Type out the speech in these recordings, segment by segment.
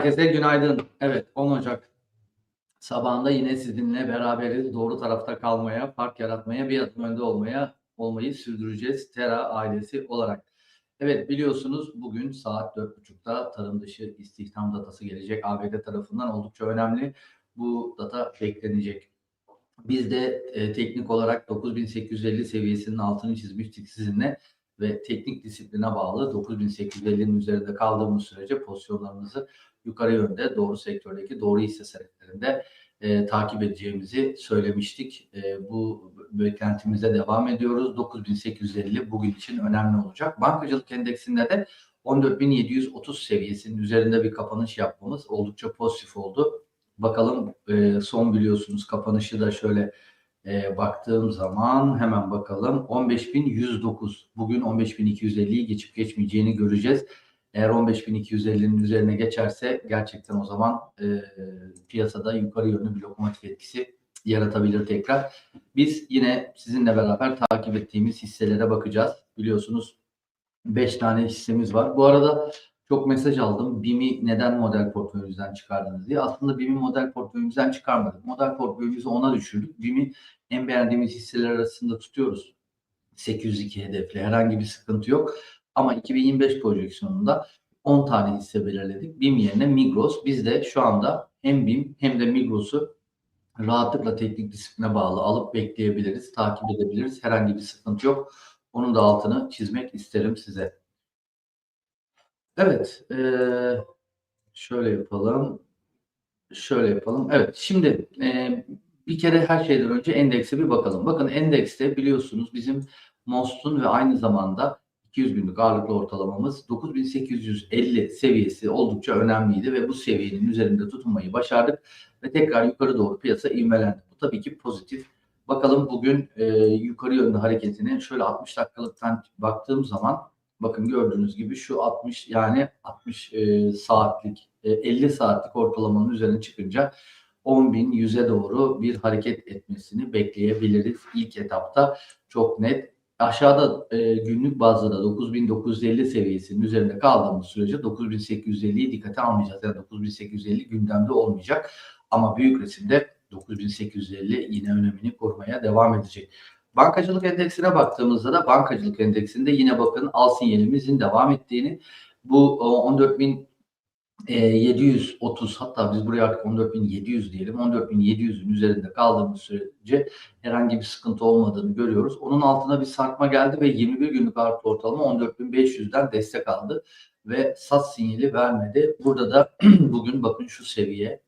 Herkese günaydın. Evet 10 Ocak sabahında yine sizinle beraberiz. Doğru tarafta kalmaya, fark yaratmaya, bir adım önde olmaya olmayı sürdüreceğiz Tera ailesi olarak. Evet biliyorsunuz bugün saat 4.30'da tarım dışı istihdam datası gelecek. ABD tarafından oldukça önemli. Bu data beklenecek. Biz de e, teknik olarak 9850 seviyesinin altını çizmiştik sizinle ve teknik disipline bağlı 9850'nin üzerinde kaldığımız sürece pozisyonlarımızı yukarı yönde doğru sektördeki doğru hisse senetlerinde e, takip edeceğimizi söylemiştik. E, bu beklentimize devam ediyoruz. 9850 bugün için önemli olacak. Bankacılık endeksinde de 14.730 seviyesinin üzerinde bir kapanış yapmamız oldukça pozitif oldu. Bakalım e, son biliyorsunuz kapanışı da şöyle e, baktığım zaman hemen bakalım 15.109 bugün 15.250'yi geçip geçmeyeceğini göreceğiz. Eğer 15.250'nin üzerine geçerse gerçekten o zaman e, piyasada yukarı yönlü bir lokomotif etkisi yaratabilir tekrar. Biz yine sizinle beraber takip ettiğimiz hisselere bakacağız. Biliyorsunuz 5 tane hissemiz var. Bu arada çok mesaj aldım. BİM'i neden model portföyümüzden çıkardınız diye. Aslında BİM'i model portföyümüzden çıkarmadık. Model portföyümüzü ona düşürdük. BİM'i en beğendiğimiz hisseler arasında tutuyoruz. 802 hedefli herhangi bir sıkıntı yok. Ama 2025 projeksiyonunda 10 tane hisse belirledik. BİM yerine Migros. Biz de şu anda hem BİM hem de Migros'u rahatlıkla teknik disipline bağlı alıp bekleyebiliriz, takip edebiliriz. Herhangi bir sıkıntı yok. Onun da altını çizmek isterim size. Evet, şöyle yapalım. Şöyle yapalım. Evet, şimdi bir kere her şeyden önce endekse bir bakalım. Bakın endekste biliyorsunuz bizim MOST'un ve aynı zamanda 200 günlük ağırlıklı ortalamamız 9850 seviyesi oldukça önemliydi ve bu seviyenin üzerinde tutunmayı başardık ve tekrar yukarı doğru piyasa ivmelendi. Bu tabii ki pozitif. Bakalım bugün e, yukarı yönlü hareketini şöyle 60 dakikalıktan baktığım zaman bakın gördüğünüz gibi şu 60 yani 60 e, saatlik e, 50 saatlik ortalamanın üzerine çıkınca 10.100'e doğru bir hareket etmesini bekleyebiliriz. İlk etapta çok net aşağıda e, günlük bazda da 9950 seviyesinin üzerinde kaldığımız sürece 9850'yi dikkate almayacağız. Yani 9850 gündemde olmayacak. Ama büyük resimde 9850 yine önemini korumaya devam edecek. Bankacılık endeksine baktığımızda da bankacılık endeksinde yine bakın al sinyalimizin devam ettiğini bu 14.000 730 hatta biz buraya artık 14.700 diyelim. 14.700'ün üzerinde kaldığımız sürece herhangi bir sıkıntı olmadığını görüyoruz. Onun altına bir sarkma geldi ve 21 günlük ağırlıklı ortalama 14.500'den destek aldı ve sat sinyali vermedi. Burada da bugün bakın şu seviye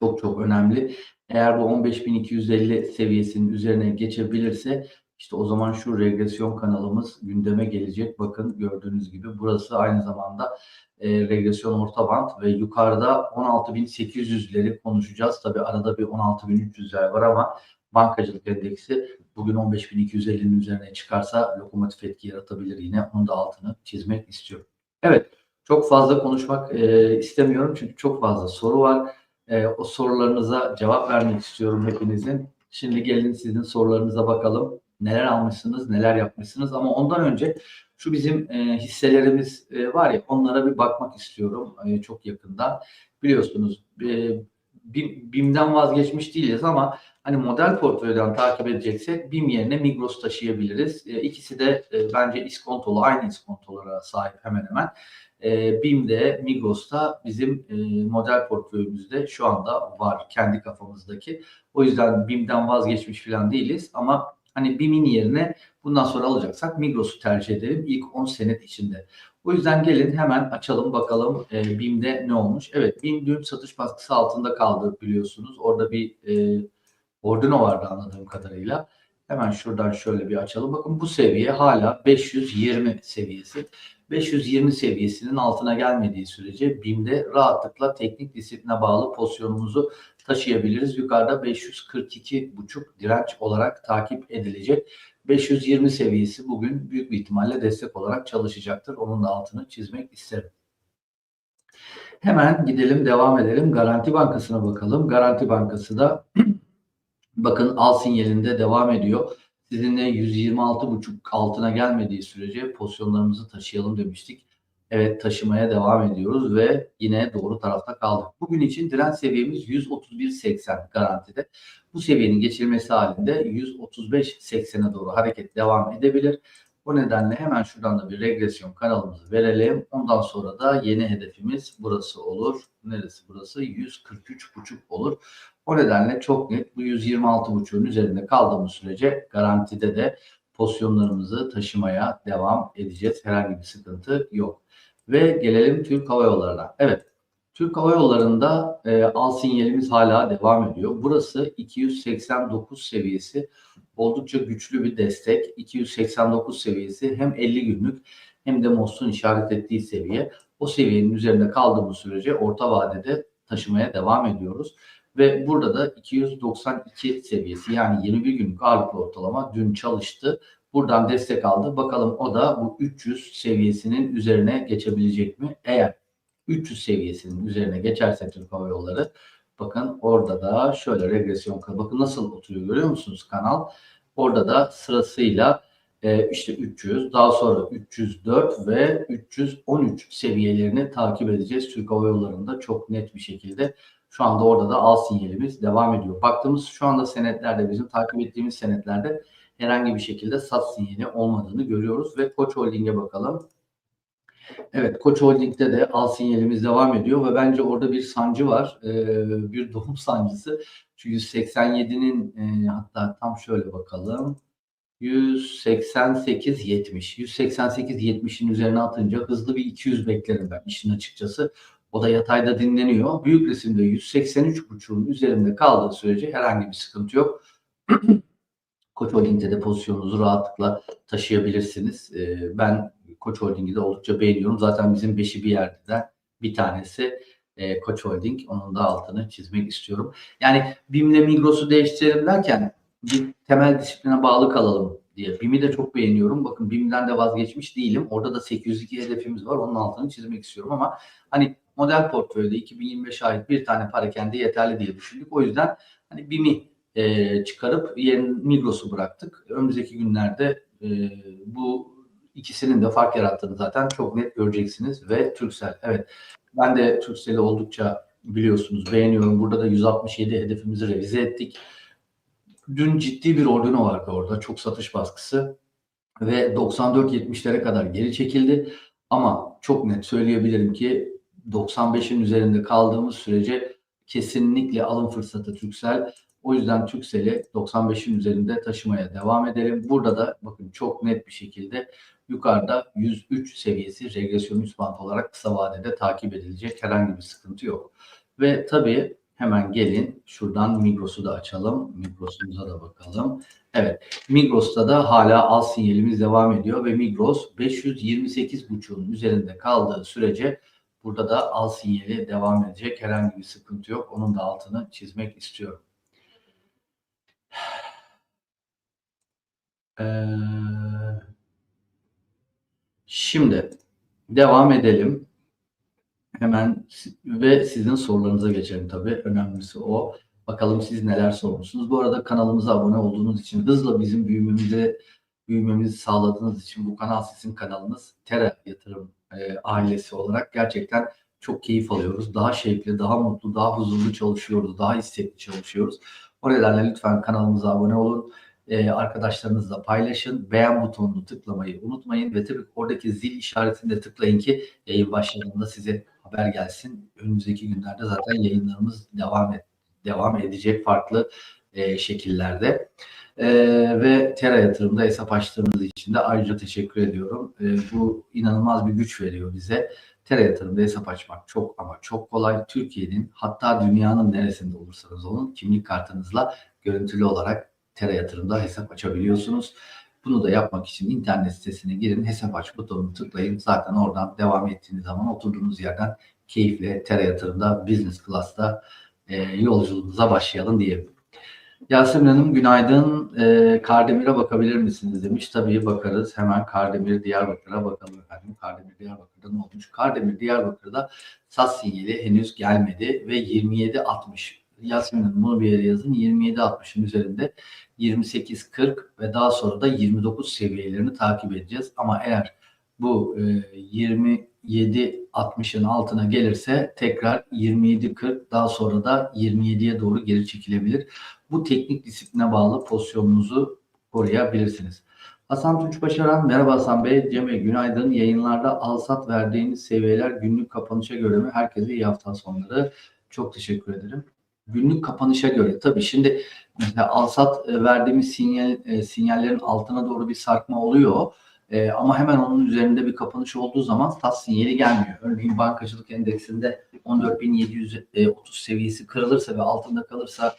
çok çok önemli. Eğer bu 15.250 seviyesinin üzerine geçebilirse işte o zaman şu regresyon kanalımız gündeme gelecek. Bakın gördüğünüz gibi burası aynı zamanda e, regresyon orta band ve yukarıda 16.800'leri konuşacağız. Tabi arada bir 16.300'ler var ama bankacılık endeksi bugün 15.250'nin üzerine çıkarsa lokomotif etki yaratabilir yine. Onun da altını çizmek istiyorum. Evet çok fazla konuşmak e, istemiyorum çünkü çok fazla soru var. E, o sorularınıza cevap vermek istiyorum hepinizin. Şimdi gelin sizin sorularınıza bakalım. Neler almışsınız, neler yapmışsınız ama ondan önce şu bizim e, hisselerimiz e, var ya onlara bir bakmak istiyorum e, çok yakında. Biliyorsunuz e, BİM'den vazgeçmiş değiliz ama hani model portföyden takip edeceksek BİM yerine Migros taşıyabiliriz. E, ikisi de e, bence iskontolu, aynı iskontolara sahip hemen hemen. E, BİM'de, Migros'ta bizim e, model portföyümüzde şu anda var kendi kafamızdaki. O yüzden BİM'den vazgeçmiş falan değiliz ama Hani BİM'in yerine bundan sonra alacaksak Migros'u tercih edelim ilk 10 senet içinde. O yüzden gelin hemen açalım bakalım e, BİM'de ne olmuş. Evet BİM dün satış baskısı altında kaldı biliyorsunuz. Orada bir e, ordino vardı anladığım kadarıyla. Hemen şuradan şöyle bir açalım. Bakın bu seviye hala 520 seviyesi. 520 seviyesinin altına gelmediği sürece BİM'de rahatlıkla teknik disipline bağlı pozisyonumuzu taşıyabiliriz. Yukarıda 542,5 direnç olarak takip edilecek. 520 seviyesi bugün büyük bir ihtimalle destek olarak çalışacaktır. Onun da altını çizmek isterim. Hemen gidelim devam edelim. Garanti Bankası'na bakalım. Garanti Bankası da bakın al sinyalinde devam ediyor. Sizinle 126,5 altına gelmediği sürece pozisyonlarımızı taşıyalım demiştik. Evet taşımaya devam ediyoruz ve yine doğru tarafta kaldık. Bugün için direnç seviyemiz 131.80 garantide. Bu seviyenin geçilmesi halinde 135.80'e doğru hareket devam edebilir. Bu nedenle hemen şuradan da bir regresyon kanalımızı verelim. Ondan sonra da yeni hedefimiz burası olur. Neresi burası? 143.5 olur. O nedenle çok net bu 126.5'ün üzerinde kaldığımız sürece garantide de pozisyonlarımızı taşımaya devam edeceğiz. Herhangi bir sıkıntı yok. Ve gelelim Türk Hava Yolları'na. Evet, Türk Hava Yolları'nda e, al sinyalimiz hala devam ediyor. Burası 289 seviyesi oldukça güçlü bir destek. 289 seviyesi hem 50 günlük hem de MOS'un işaret ettiği seviye. O seviyenin üzerinde kaldığımız sürece orta vadede taşımaya devam ediyoruz. Ve burada da 292 seviyesi yani 21 günlük ağırlıklı ortalama dün çalıştı. Buradan destek aldı. Bakalım o da bu 300 seviyesinin üzerine geçebilecek mi? Eğer 300 seviyesinin üzerine geçerse Türk Hava Yolları bakın orada da şöyle regresyon bakın nasıl oturuyor görüyor musunuz kanal? Orada da sırasıyla e, işte 300 daha sonra 304 ve 313 seviyelerini takip edeceğiz. Türk Hava Yolları'nda çok net bir şekilde şu anda orada da al sinyalimiz devam ediyor. Baktığımız şu anda senetlerde bizim takip ettiğimiz senetlerde herhangi bir şekilde sat sinyali olmadığını görüyoruz ve Koç Holding'e bakalım. Evet Koç Holding'de de al sinyalimiz devam ediyor ve bence orada bir sancı var. Ee, bir doğum sancısı. Çünkü 187'nin e, hatta tam şöyle bakalım. 188 70. 188 70'in üzerine atınca hızlı bir 200 beklerim ben işin açıkçası. O da yatayda dinleniyor. Büyük resimde 183.5'un üzerinde kaldığı sürece herhangi bir sıkıntı yok. Koç Holding'de de pozisyonunuzu rahatlıkla taşıyabilirsiniz. Ee, ben Koç Holding'i de oldukça beğeniyorum. Zaten bizim beşi bir yerde de bir tanesi e, Koç Holding. Onun da altını çizmek istiyorum. Yani BİM'le Migros'u değiştirelim derken bir temel disipline bağlı kalalım diye. BİM'i de çok beğeniyorum. Bakın BİM'den de vazgeçmiş değilim. Orada da 802 hedefimiz var. Onun altını çizmek istiyorum ama hani model portföyde 2025 ait bir tane para kendi yeterli diye düşündük. O yüzden hani BİM'i e, çıkarıp yerine Migros'u bıraktık. Önümüzdeki günlerde e, bu ikisinin de fark yarattığını zaten çok net göreceksiniz ve Turkcell. Evet ben de Turkcell'i oldukça biliyorsunuz beğeniyorum. Burada da 167 hedefimizi revize ettik. Dün ciddi bir ordino vardı orada. Çok satış baskısı ve 94-70'lere kadar geri çekildi. Ama çok net söyleyebilirim ki 95'in üzerinde kaldığımız sürece kesinlikle alım fırsatı Turkcell. O yüzden Turkcell'i 95'in üzerinde taşımaya devam edelim. Burada da bakın çok net bir şekilde yukarıda 103 seviyesi regresyon üst bant olarak kısa vadede takip edilecek. Herhangi bir sıkıntı yok. Ve tabii hemen gelin şuradan Migros'u da açalım. Migros'umuza da bakalım. Evet Migros'ta da hala al sinyalimiz devam ediyor ve Migros 528.5'un üzerinde kaldığı sürece burada da al sinyali devam edecek. Herhangi bir sıkıntı yok. Onun da altını çizmek istiyorum. Ee, şimdi devam edelim. Hemen ve sizin sorularınıza geçelim tabii. Önemlisi o. Bakalım siz neler sormuşsunuz. Bu arada kanalımıza abone olduğunuz için hızla bizim büyümemizi büyümemizi sağladığınız için bu kanal sizin kanalınız. Tera Yatırım e, ailesi olarak gerçekten çok keyif alıyoruz. Daha şevkli, daha mutlu, daha huzurlu çalışıyoruz. Daha istekli çalışıyoruz. O nedenle lütfen kanalımıza abone olun. Ee, arkadaşlarınızla paylaşın. Beğen butonunu tıklamayı unutmayın. Ve tabii oradaki zil işaretini de tıklayın ki yayın başladığında size haber gelsin. Önümüzdeki günlerde zaten yayınlarımız devam et, devam edecek farklı e, şekillerde. E, ve Tera yatırımda hesap açtığınız için de ayrıca teşekkür ediyorum. E, bu inanılmaz bir güç veriyor bize. Tera yatırımda hesap açmak çok ama çok kolay. Türkiye'nin hatta dünyanın neresinde olursanız olun kimlik kartınızla görüntülü olarak Tera yatırımda hesap açabiliyorsunuz. Bunu da yapmak için internet sitesine girin, hesap aç butonunu tıklayın. Zaten oradan devam ettiğiniz zaman oturduğunuz yerden keyifle Tera yatırımda, business class'ta e, yolculuğunuza başlayalım diyelim. Yasemin Hanım günaydın. E, Kardemir'e bakabilir misiniz demiş. Tabii bakarız. Hemen Kardemir Diyarbakır'a bakalım efendim. Kardemir Diyarbakır'da ne olmuş? Kardemir Diyarbakır'da sat sinyali henüz gelmedi ve 27.60 Yasemin Hanım bunu bir yere yazın. 27.60'ın üzerinde 28.40 ve daha sonra da 29 seviyelerini takip edeceğiz. Ama eğer bu e, 20 27.60'ın altına gelirse tekrar 27.40 daha sonra da 27'ye doğru geri çekilebilir. Bu teknik disipline bağlı pozisyonunuzu koruyabilirsiniz. Hasan Tunç Başaran, merhaba Hasan Bey, Cem Bey, günaydın. Yayınlarda al-sat verdiğiniz seviyeler günlük kapanışa göre mi? Herkese iyi hafta sonları. Çok teşekkür ederim. Günlük kapanışa göre tabii şimdi mesela al-sat e, verdiğimiz sinyal, e, sinyallerin altına doğru bir sarkma oluyor. E, ama hemen onun üzerinde bir kapanış olduğu zaman sat sinyali gelmiyor. Örneğin bankacılık endeksinde 14.730 seviyesi kırılırsa ve altında kalırsa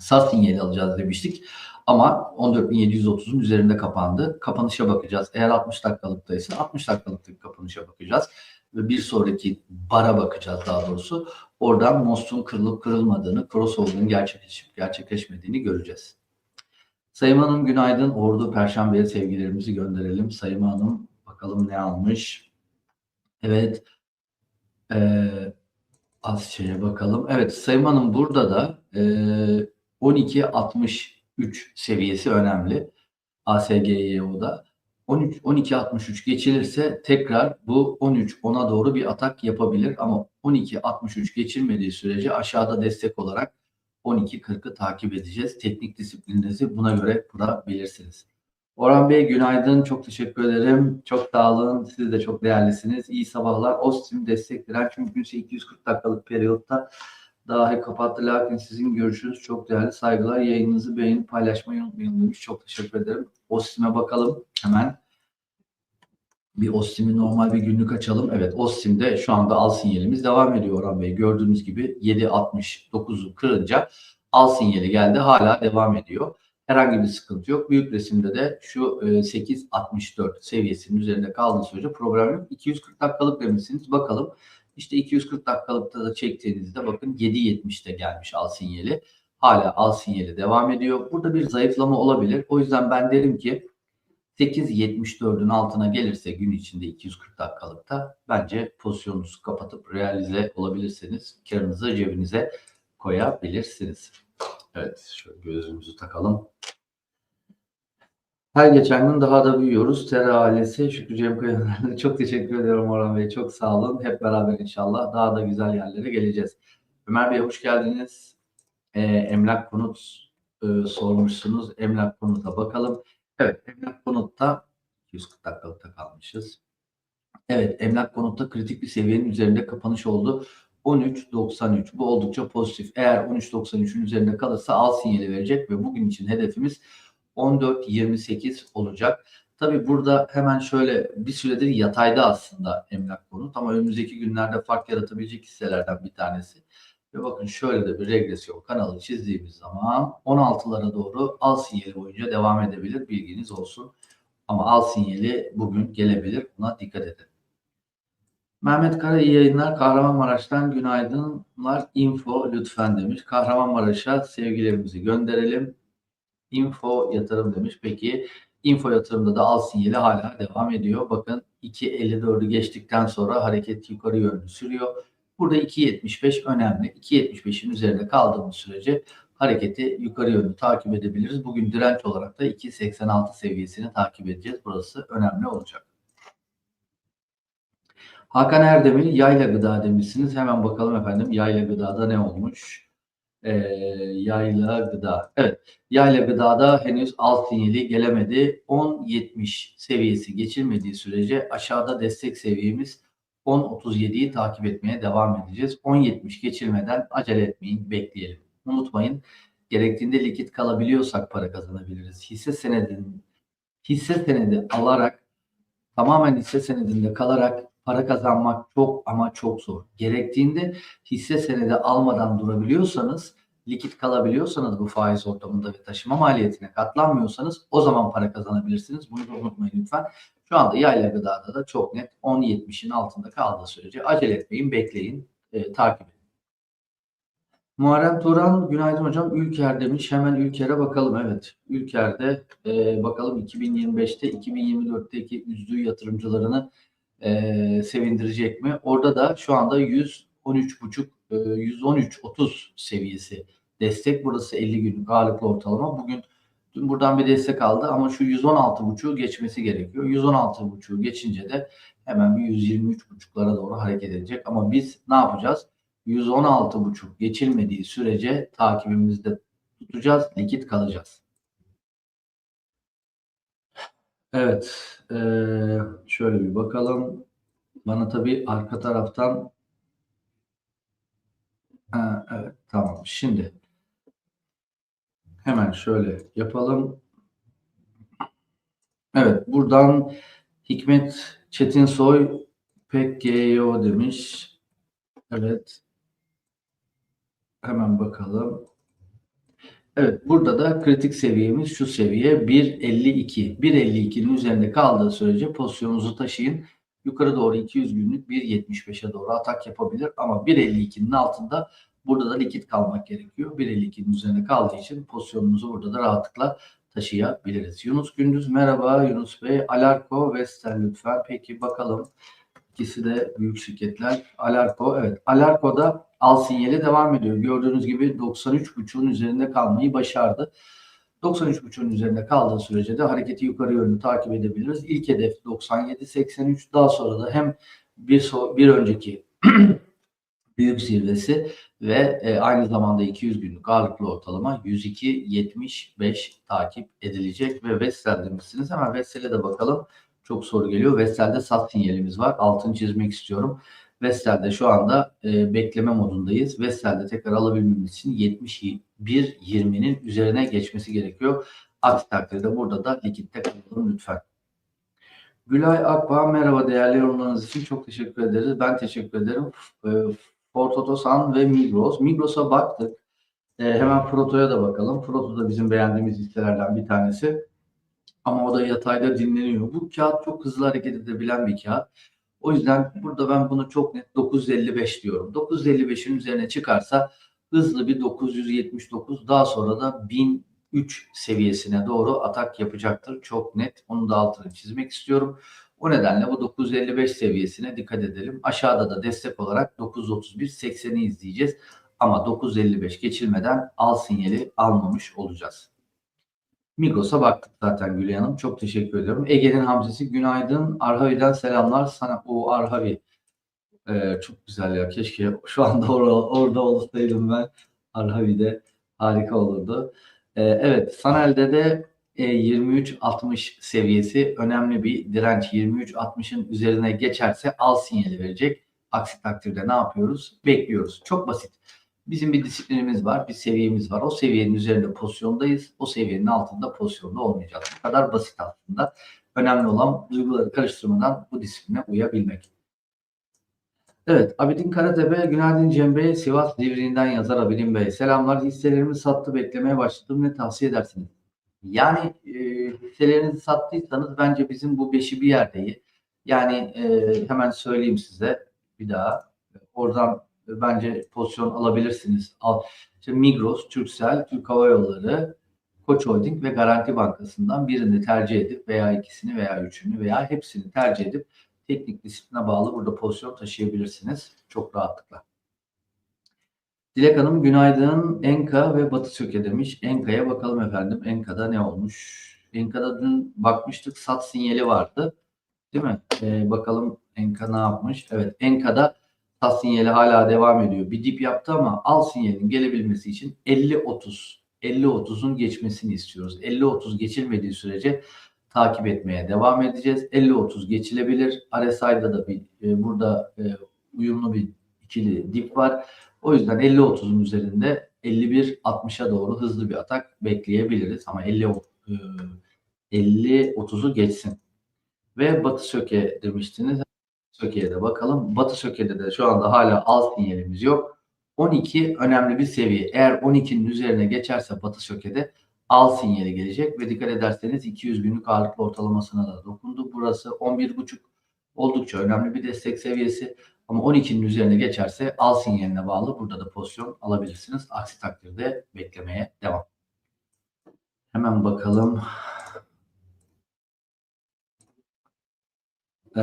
sat sinyali alacağız demiştik. Ama 14.730'un üzerinde kapandı. Kapanışa bakacağız. Eğer 60 dakikalıktaysa 60 dakikalıktaki kapanışa bakacağız. Ve bir sonraki bara bakacağız daha doğrusu. Oradan MOS'un kırılıp kırılmadığını, crossover'ın gerçekleşip gerçekleşmediğini göreceğiz. Sayın Hanım günaydın. Ordu Perşembe'ye sevgilerimizi gönderelim. Sayın Hanım bakalım ne almış. Evet. Ee, az şeye bakalım. Evet Sayın Hanım burada da e, 12.63 seviyesi önemli. ASGYO'da. 13 12.63 geçilirse tekrar bu 13 10'a doğru bir atak yapabilir ama 12.63 geçilmediği sürece aşağıda destek olarak 12.40'ı takip edeceğiz. Teknik disiplininizi buna göre kurabilirsiniz. Orhan Bey günaydın. Çok teşekkür ederim. Çok sağ olun. Siz de çok değerlisiniz. İyi sabahlar. Ostim destek direnç mümkünse 240 dakikalık periyotta dahi kapattı. Lakin sizin görüşünüz çok değerli. Saygılar. Yayınınızı beğenip paylaşmayı unutmayın. Çok teşekkür ederim. Ostim'e bakalım hemen. Bir Ostim'i normal bir günlük açalım. Evet Ostim'de şu anda al sinyalimiz devam ediyor Orhan Bey. Gördüğünüz gibi 7.69'u kırınca al sinyali geldi. Hala devam ediyor. Herhangi bir sıkıntı yok. Büyük resimde de şu 8.64 seviyesinin üzerinde kaldığı sürece problem yok. 240 dakikalık demişsiniz. Bakalım. İşte 240 dakikalıkta da çektiğinizde bakın 7.70'te gelmiş al sinyali. Hala al sinyali devam ediyor. Burada bir zayıflama olabilir. O yüzden ben derim ki 8.74'ün altına gelirse gün içinde 240 dakikalıkta bence pozisyonunuzu kapatıp realize olabilirseniz karınızı cebinize koyabilirsiniz. Evet şöyle gözümüzü takalım. Her geçen gün daha da büyüyoruz. Tera ailesi Şükrü Cem Kayanlar'a çok teşekkür ediyorum Orhan Bey. Çok sağ olun. Hep beraber inşallah daha da güzel yerlere geleceğiz. Ömer Bey hoş geldiniz. Ee, emlak konut e, sormuşsunuz. Emlak konuta bakalım. Evet emlak konutta 240 dakikalıkta kalmışız. Evet emlak konutta kritik bir seviyenin üzerinde kapanış oldu. 13.93 bu oldukça pozitif. Eğer 13.93'ün üzerinde kalırsa al sinyali verecek ve bugün için hedefimiz 14.28 olacak. Tabi burada hemen şöyle bir süredir yatayda aslında emlak konut ama önümüzdeki günlerde fark yaratabilecek hisselerden bir tanesi. Ve bakın şöyle de bir regresyon kanalı çizdiğimiz zaman 16'lara doğru al sinyali boyunca devam edebilir bilginiz olsun. Ama al sinyali bugün gelebilir buna dikkat edin. Mehmet Kara iyi yayınlar. Kahramanmaraş'tan günaydınlar. Info lütfen demiş. Kahramanmaraş'a sevgilerimizi gönderelim. Info yatırım demiş. Peki info yatırımda da al sinyali hala devam ediyor. Bakın 2.54'ü geçtikten sonra hareket yukarı yönlü sürüyor. Burada 2.75 önemli. 2.75'in üzerinde kaldığımız sürece hareketi yukarı yönlü takip edebiliriz. Bugün direnç olarak da 2.86 seviyesini takip edeceğiz. Burası önemli olacak. Hakan Erdemir yayla gıda demişsiniz. Hemen bakalım efendim yayla gıdada ne olmuş? Ee, yayla gıda. Evet. Yayla gıdada henüz alt sinyali gelemedi. 10.70 seviyesi geçilmediği sürece aşağıda destek seviyemiz 10.37'yi takip etmeye devam edeceğiz. 10.70 geçilmeden acele etmeyin, bekleyelim. Unutmayın gerektiğinde likit kalabiliyorsak para kazanabiliriz. Hisse senedinin hisse senedi alarak tamamen hisse senedinde kalarak para kazanmak çok ama çok zor. Gerektiğinde hisse senedi almadan durabiliyorsanız, likit kalabiliyorsanız bu faiz ortamında ve taşıma maliyetine katlanmıyorsanız o zaman para kazanabilirsiniz. Bunu da unutmayın lütfen. Şu anda yayla gıdada da çok net 10.70'in altında kaldığı sürece acele etmeyin, bekleyin, e, takip edin. Muharrem Turan, günaydın hocam. Ülker demiş. Hemen Ülker'e bakalım. Evet, Ülker'de e, bakalım 2025'te, 2024'teki üzdüğü yatırımcılarını e, sevindirecek mi? Orada da şu anda 113.5 e, 113.30 seviyesi destek. Burası 50 günlük ağırlıklı ortalama. Bugün Dün buradan bir destek aldı ama şu 116.5'u geçmesi gerekiyor. 116.5'u geçince de hemen bir 123.5'lara doğru hareket edecek. Ama biz ne yapacağız? 116.5 geçilmediği sürece takibimizde tutacağız, likit kalacağız. Evet, eee, şöyle bir bakalım. Bana tabii arka taraftan ha, evet tamam. Şimdi hemen şöyle yapalım. Evet, buradan Hikmet Çetinsoy pek GEO demiş. Evet. Hemen bakalım. Evet, burada da kritik seviyemiz şu seviye 1.52. 1.52'nin üzerinde kaldığı sürece pozisyonunuzu taşıyın. Yukarı doğru 200 günlük 1.75'e doğru atak yapabilir ama 1.52'nin altında burada da likit kalmak gerekiyor. 1.52'nin üzerinde kaldığı için pozisyonunuzu burada da rahatlıkla taşıyabiliriz. Yunus Gündüz merhaba Yunus Bey. Alarko Vestel lütfen. Peki bakalım. İkisi de büyük şirketler. Alarko evet. Alarko'da al sinyali devam ediyor. Gördüğünüz gibi 93.5'un üzerinde kalmayı başardı. 93.5'un üzerinde kaldığı sürece de hareketi yukarı yönlü takip edebiliriz. İlk hedef 97.83. Daha sonra da hem bir, so bir önceki büyük zirvesi ve e, aynı zamanda 200 günlük ağırlıklı ortalama 102.75 takip edilecek ve Vestel demişsiniz. Hemen Vestel'e de bakalım. Çok soru geliyor. Vestel'de sat sinyalimiz var. Altını çizmek istiyorum. Vestel'de şu anda e, bekleme modundayız. Vestel'de tekrar alabilmemiz için 71.20'nin üzerine geçmesi gerekiyor. Aksi takdirde burada da likitte kalalım lütfen. Gülay Akbağ merhaba değerli yorumlarınız için çok teşekkür ederiz. Ben teşekkür ederim. E, Ford Otosan ve Migros. Migros'a baktık. E, hemen Proto'ya da bakalım. Proto da bizim beğendiğimiz listelerden bir tanesi. Ama o da yatayda dinleniyor. Bu kağıt çok hızlı hareket edebilen bir kağıt. O yüzden burada ben bunu çok net 955 diyorum. 955'in üzerine çıkarsa hızlı bir 979 daha sonra da 1003 seviyesine doğru atak yapacaktır. Çok net. Onu da altını çizmek istiyorum. O nedenle bu 955 seviyesine dikkat edelim. Aşağıda da destek olarak 931 80'i izleyeceğiz. Ama 955 geçilmeden al sinyali almamış olacağız. Migros'a baktık zaten Gülay Hanım. Çok teşekkür ediyorum. Ege'nin Hamzesi günaydın. Arhavi'den selamlar. Sana o Arhavi. Ee, çok güzel ya. Keşke şu anda orada, orada olsaydım ben. Arhavi'de harika olurdu. Ee, evet Sanel'de de 23.60 seviyesi önemli bir direnç. 23.60'ın üzerine geçerse al sinyali verecek. Aksi takdirde ne yapıyoruz? Bekliyoruz. Çok basit. Bizim bir disiplinimiz var, bir seviyemiz var. O seviyenin üzerinde pozisyondayız. O seviyenin altında pozisyonda olmayacağız. Bu kadar basit aslında. Önemli olan duyguları karıştırmadan bu disipline uyabilmek. Evet, Abidin Karatepe, günaydın Cem Bey. Sivas Divriği'nden yazar Abidin Bey. Selamlar, hisselerimi sattı, beklemeye başladım. Ne tavsiye edersiniz? Yani e, hisselerinizi sattıysanız bence bizim bu beşi bir yerdeyi. Yani e, hemen söyleyeyim size bir daha. Oradan bence pozisyon alabilirsiniz. Al, işte Migros, Turkcell, Türk Hava Yolları, Koç Holding ve Garanti Bankası'ndan birini tercih edip veya ikisini veya üçünü veya hepsini tercih edip teknik disipline bağlı burada pozisyon taşıyabilirsiniz çok rahatlıkla. Dilek Hanım günaydın. Enka ve Batı Söke demiş. Enka'ya bakalım efendim. Enka'da ne olmuş? Enka'da dün bakmıştık sat sinyali vardı. Değil mi? Ee, bakalım Enka ne yapmış? Evet Enka'da sat sinyali hala devam ediyor. Bir dip yaptı ama al sinyalin gelebilmesi için 50-30 50-30'un geçmesini istiyoruz. 50-30 geçilmediği sürece takip etmeye devam edeceğiz. 50-30 geçilebilir. RSI'da da bir e, burada e, uyumlu bir ikili dip var. O yüzden 50-30'un üzerinde 51-60'a doğru hızlı bir atak bekleyebiliriz. Ama 50 e, 50-30'u geçsin. Ve Batı Söke demiştiniz. Söke'ye de bakalım. Batı Söke'de de şu anda hala al sinyalimiz yok. 12 önemli bir seviye. Eğer 12'nin üzerine geçerse Batı Söke'de al sinyali gelecek ve dikkat ederseniz 200 günlük ağırlıklı ortalamasına da dokundu. Burası 11.5 oldukça önemli bir destek seviyesi. Ama 12'nin üzerine geçerse al sinyaline bağlı burada da pozisyon alabilirsiniz. Aksi takdirde beklemeye devam. Hemen bakalım. Ee,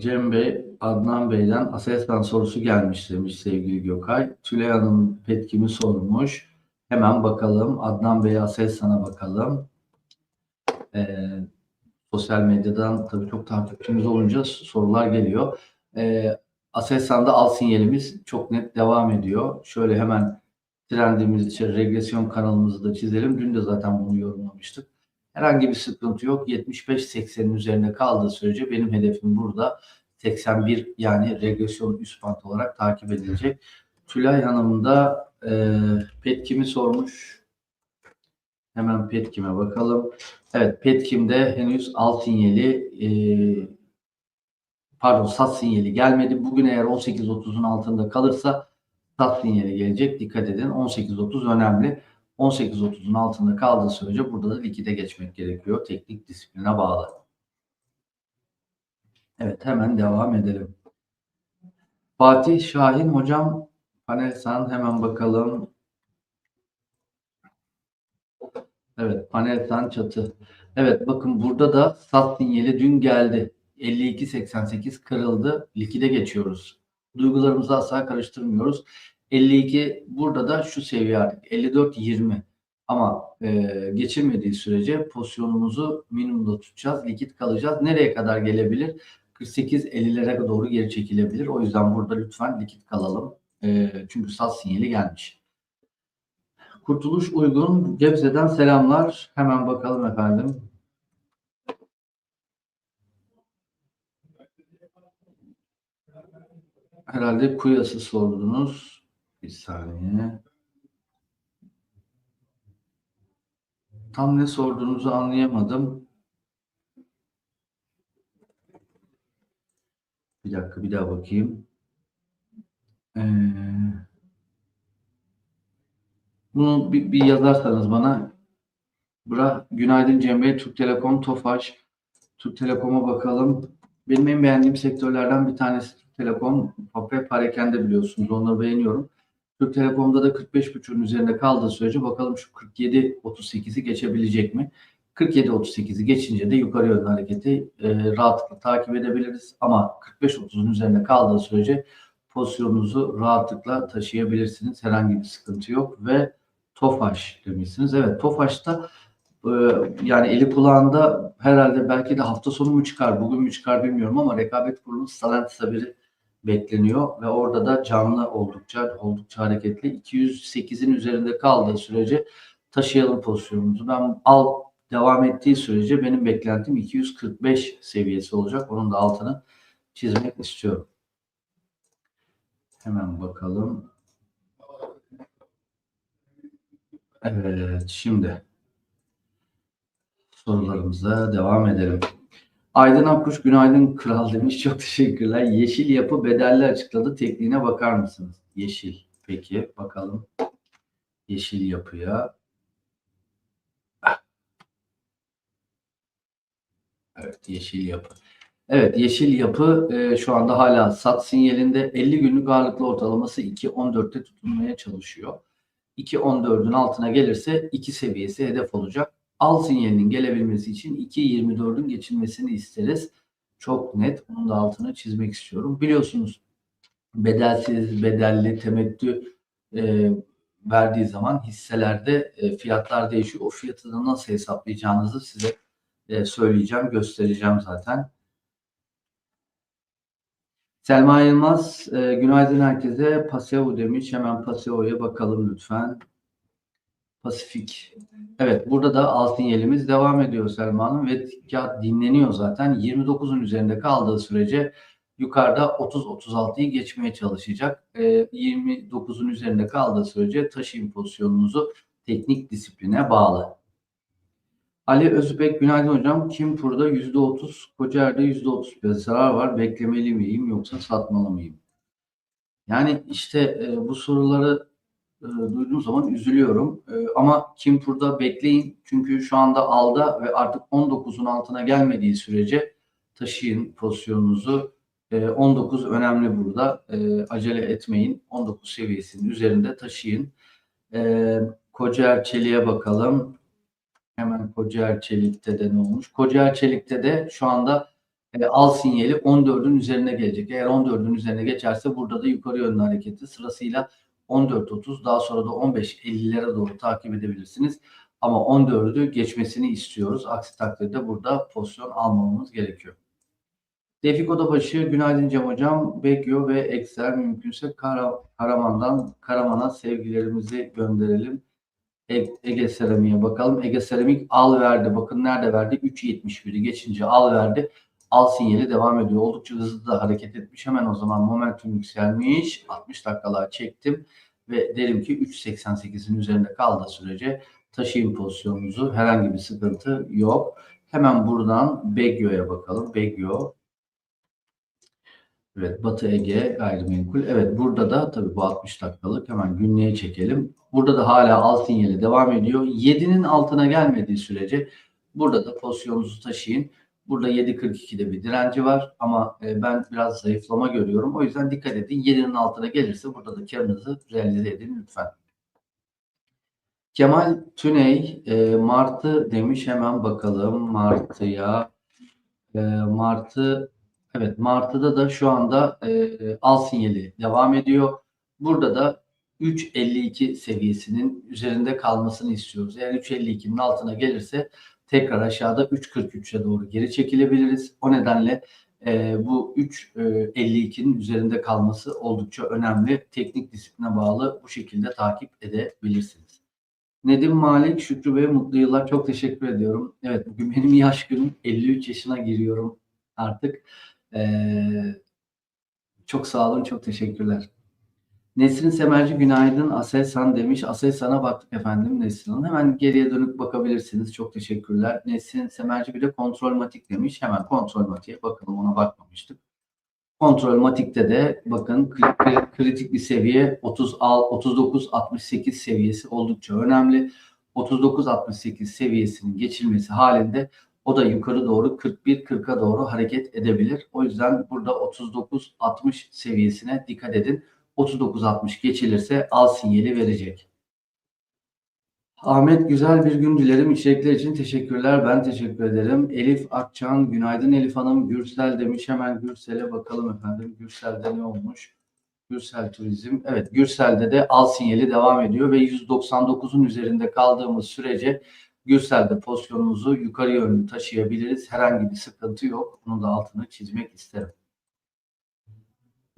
Cem Bey, Adnan Bey'den Aselsan sorusu gelmiş demiş sevgili Gökay. Tülay Hanım Petkim'i sormuş. Hemen bakalım. Adnan Bey Aselsan'a bakalım. Ee, sosyal medyadan tabii çok takipçimiz olunca sorular geliyor. Ee, Aselsan'da al sinyalimiz çok net devam ediyor. Şöyle hemen trendimiz için regresyon kanalımızı da çizelim. Dün de zaten bunu yorumlamıştık. Herhangi bir sıkıntı yok. 75-80'in üzerine kaldığı sürece benim hedefim burada 81 yani regresyon üst bant olarak takip edilecek. Tülay Hanım da e, Petkim'i sormuş. Hemen Petkim'e bakalım. Evet Petkim'de henüz alt sinyali e, pardon sat sinyali gelmedi. Bugün eğer 18.30'un altında kalırsa sat sinyali gelecek. Dikkat edin 18.30 önemli. 18.30'un altında kaldığı sürece burada da likide geçmek gerekiyor. Teknik disipline bağlı. Evet hemen devam edelim. Fatih Şahin hocam Panelsan hemen bakalım. Evet Panelsan çatı. Evet bakın burada da sat sinyali dün geldi. 52.88 kırıldı. Likide geçiyoruz. Duygularımızı asla karıştırmıyoruz. 52 burada da şu seviye artık 54-20 ama e, geçirmediği sürece pozisyonumuzu minimumda tutacağız. Likit kalacağız. Nereye kadar gelebilir? 48-50'lere doğru geri çekilebilir. O yüzden burada lütfen likit kalalım. E, çünkü sat sinyali gelmiş. Kurtuluş Uygun Gebze'den selamlar. Hemen bakalım efendim. Herhalde Kuyas'ı sordunuz. Bir saniye. Tam ne sorduğunuzu anlayamadım. Bir dakika bir daha bakayım. Ee, bunu bir, bir yazarsanız bana. Bura, günaydın Cem Bey. Türk Telekom, Tofaş. Türk Telekom'a bakalım. Benim en beğendiğim sektörlerden bir tanesi Türk Telekom. Ve Parekende biliyorsunuz. Onları beğeniyorum. Türk Telekom'da da 45.5'ün üzerinde kaldığı sürece bakalım şu 47-38'i geçebilecek mi? 47-38'i geçince de yukarı yönlü hareketi e, rahatlıkla takip edebiliriz. Ama 45-30'un üzerinde kaldığı sürece pozisyonunuzu rahatlıkla taşıyabilirsiniz. Herhangi bir sıkıntı yok ve Tofaş demişsiniz. Evet Tofaş'ta e, yani eli kulağında herhalde belki de hafta sonu mu çıkar, bugün mü çıkar bilmiyorum ama rekabet kurulu Stellantis haberi bekleniyor ve orada da canlı oldukça oldukça hareketli. 208'in üzerinde kaldığı sürece taşıyalım pozisyonumuzu. Ben al devam ettiği sürece benim beklentim 245 seviyesi olacak. Onun da altını çizmek istiyorum. Hemen bakalım. Evet, şimdi sorularımıza devam edelim. Aydın Akkuş günaydın kral demiş. Çok teşekkürler. Yeşil yapı bedelli açıkladı. Tekniğine bakar mısınız? Yeşil. Peki bakalım. Yeşil yapıya. Evet yeşil yapı. Evet yeşil yapı e, şu anda hala sat sinyalinde 50 günlük ağırlıklı ortalaması 2.14'te tutunmaya çalışıyor. 2.14'ün altına gelirse 2 seviyesi hedef olacak. Al sinyalinin gelebilmesi için 2.24'ün geçilmesini isteriz. Çok net. Bunun da altını çizmek istiyorum. Biliyorsunuz bedelsiz, bedelli, temettü e, verdiği zaman hisselerde e, fiyatlar değişiyor. O fiyatı da nasıl hesaplayacağınızı size e, söyleyeceğim, göstereceğim zaten. Selma Yılmaz, e, günaydın herkese. Paseo demiş. Hemen Paseo'ya bakalım lütfen. Pasifik. Evet burada da alt sinyalimiz devam ediyor Selma Hanım ve ya dinleniyor zaten. 29'un üzerinde kaldığı sürece yukarıda 30-36'yı geçmeye çalışacak. E, 29'un üzerinde kaldığı sürece taşıyım pozisyonunuzu teknik disipline bağlı. Ali Özbek günaydın hocam. Kim burada %30, Kocaer'de %30 bir zarar var. Beklemeli miyim yoksa satmalı mıyım? Yani işte e, bu soruları e, duyduğum zaman üzülüyorum. E, ama Kimpur'da bekleyin. Çünkü şu anda alda ve artık 19'un altına gelmediği sürece taşıyın pozisyonunuzu. E, 19 önemli burada. E, acele etmeyin. 19 seviyesinin üzerinde taşıyın. E, Kocaer Çelik'e bakalım. Hemen Kocaer Çelik'te de ne olmuş? Kocaer Çelik'te de şu anda e, al sinyali 14'ün üzerine gelecek. Eğer 14'ün üzerine geçerse burada da yukarı yönlü hareketi sırasıyla 14.30 daha sonra da 15.50'lere doğru takip edebilirsiniz. Ama 14'ü geçmesini istiyoruz. Aksi takdirde burada pozisyon almamamız gerekiyor. Tevfik Odabaşı, günaydın Cem Hocam. Begyo ve Excel mümkünse Kara, Karaman'dan Karaman'a sevgilerimizi gönderelim. Ege Seramik'e bakalım. Ege Seramik al verdi. Bakın nerede verdi? 3.71'i geçince al verdi. Al sinyali devam ediyor. Oldukça hızlı da hareket etmiş. Hemen o zaman momentum yükselmiş. 60 dakikalığa çektim ve derim ki 3.88'in üzerinde kaldığı sürece taşıyın pozisyonunuzu. Herhangi bir sıkıntı yok. Hemen buradan Begyo'ya bakalım. Begyo Evet, Batı Ege gayrimenkul. Evet, burada da tabii bu 60 dakikalık hemen günlüğe çekelim. Burada da hala al sinyali devam ediyor. 7'nin altına gelmediği sürece burada da pozisyonunuzu taşıyın. Burada 7.42'de bir direnci var ama e, ben biraz zayıflama görüyorum. O yüzden dikkat edin. 7'nin altına gelirse burada da karınızı realize edin lütfen. Kemal Tüney e, Martı demiş. Hemen bakalım Martı'ya. E, Martı Evet, Martı'da da şu anda e, al sinyali devam ediyor. Burada da 3.52 seviyesinin üzerinde kalmasını istiyoruz. Eğer 3.52'nin altına gelirse tekrar aşağıda 3.43'e doğru geri çekilebiliriz. O nedenle e, bu 3.52'nin üzerinde kalması oldukça önemli. Teknik disipline bağlı bu şekilde takip edebilirsiniz. Nedim Malik, Şükrü Bey mutlu yıllar. Çok teşekkür ediyorum. Evet bugün benim yaş günüm. 53 yaşına giriyorum artık. Ee, çok sağ olun, çok teşekkürler. Nesrin Semerci günaydın. Aselsan demiş. Aselsan'a baktık efendim Nesrin Hanım. Hemen geriye dönüp bakabilirsiniz. Çok teşekkürler. Nesrin Semerci bir de kontrolmatik demiş. Hemen kontrolmatiğe bakalım. Ona bakmamıştık. Kontrolmatikte de bakın kritik bir seviye 30 39-68 seviyesi oldukça önemli. 39-68 seviyesinin geçilmesi halinde o da yukarı doğru 41-40'a doğru hareket edebilir. O yüzden burada 39-60 seviyesine dikkat edin. 39-60 geçilirse al sinyali verecek. Ahmet güzel bir gün dilerim. İçerikler için teşekkürler. Ben teşekkür ederim. Elif Akçan, günaydın Elif Hanım. Gürsel demiş. Hemen Gürsel'e bakalım efendim. Gürsel'de ne olmuş? Gürsel Turizm. Evet Gürsel'de de al sinyali devam ediyor ve 199'un üzerinde kaldığımız sürece Gürsel'de pozisyonumuzu yukarı yönlü taşıyabiliriz. Herhangi bir sıkıntı yok. Bunu da altını çizmek isterim.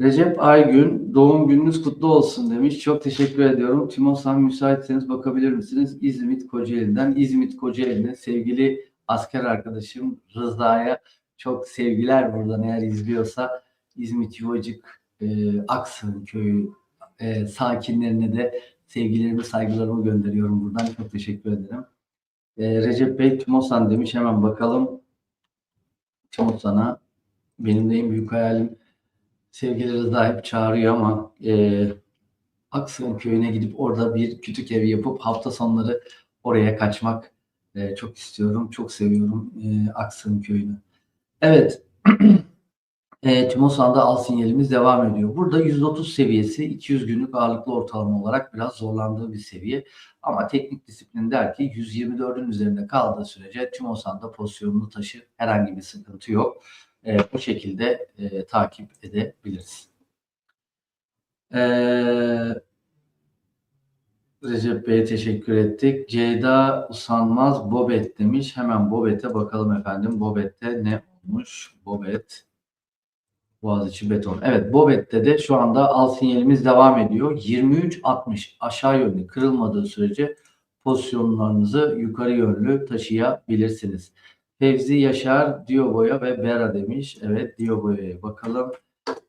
Recep Aygün, doğum gününüz kutlu olsun demiş. Çok teşekkür ediyorum. Timosan müsaitseniz bakabilir misiniz? İzmit Kocaeli'den. İzmit Kocaeli'ne sevgili asker arkadaşım Rıza'ya çok sevgiler buradan eğer izliyorsa. İzmit Yuvacık, e, Aksın köyü e, sakinlerine de sevgilerimi, saygılarımı gönderiyorum buradan. Çok teşekkür ederim. E, Recep Bey Timosan demiş. Hemen bakalım. Timosan'a benim de en büyük hayalim sevgili Rıza hep çağırıyor ama e, Aksın köyüne gidip orada bir kütük evi yapıp hafta sonları oraya kaçmak e, çok istiyorum. Çok seviyorum e, Aksın köyünü. Evet. e, Timosan'da al sinyalimiz devam ediyor. Burada 130 seviyesi 200 günlük ağırlıklı ortalama olarak biraz zorlandığı bir seviye. Ama teknik disiplin der ki 124'ün üzerinde kaldığı sürece Timosan'da pozisyonunu taşı herhangi bir sıkıntı yok. E, bu şekilde e, takip edebiliriz. Eee Recep Bey'e teşekkür ettik. Ceyda Usanmaz Bobet demiş. Hemen Bobet'e bakalım efendim. Bobet'te ne olmuş? Bobet. Boğaziçi beton. Evet Bobet'te de şu anda al sinyalimiz devam ediyor. 23.60 aşağı yönlü kırılmadığı sürece pozisyonlarınızı yukarı yönlü taşıyabilirsiniz. Fevzi Yaşar Dioboya ve Bera demiş. Evet Dioboya'ya bakalım.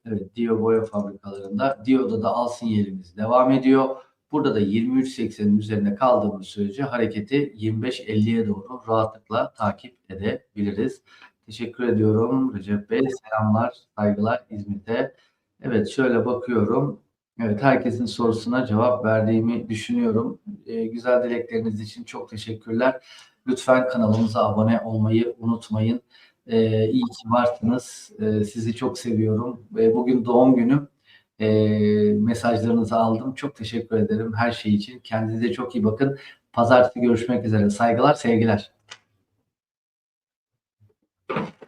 Evet Dioboya fabrikalarında. Dio'da da al sinyalimiz devam ediyor. Burada da 23.80'in üzerinde kaldığımız sürece hareketi 25.50'ye doğru rahatlıkla takip edebiliriz. Teşekkür ediyorum Recep Bey. Selamlar, saygılar İzmit'e. Evet şöyle bakıyorum. Evet herkesin sorusuna cevap verdiğimi düşünüyorum. Ee, güzel dilekleriniz için çok teşekkürler. Lütfen kanalımıza abone olmayı unutmayın. Ee, iyi ki varsınız. Ee, sizi çok seviyorum. Ee, bugün doğum günüm. Ee, mesajlarınızı aldım. Çok teşekkür ederim her şey için. Kendinize çok iyi bakın. Pazartesi görüşmek üzere. Saygılar, sevgiler. you